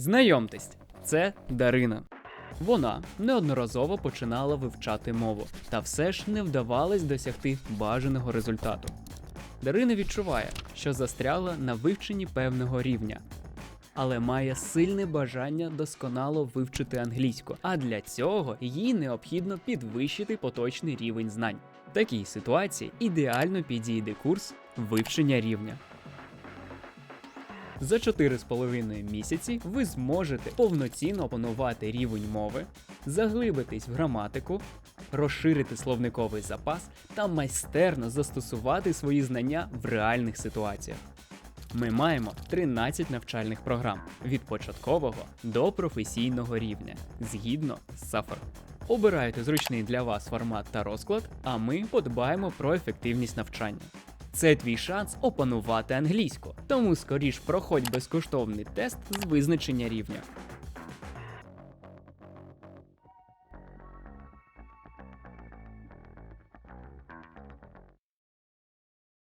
Знайомтесь, це Дарина. Вона неодноразово починала вивчати мову, та все ж не вдавалось досягти бажаного результату. Дарина відчуває, що застряла на вивченні певного рівня, але має сильне бажання досконало вивчити англійську, а для цього їй необхідно підвищити поточний рівень знань. В такій ситуації ідеально підійде курс вивчення рівня. За 4,5 місяці ви зможете повноцінно опанувати рівень мови, заглибитись в граматику, розширити словниковий запас та майстерно застосувати свої знання в реальних ситуаціях. Ми маємо 13 навчальних програм від початкового до професійного рівня згідно з SAFR. Обирайте зручний для вас формат та розклад, а ми подбаємо про ефективність навчання. Це твій шанс опанувати англійську, тому скоріш проходь безкоштовний тест з визначення рівня.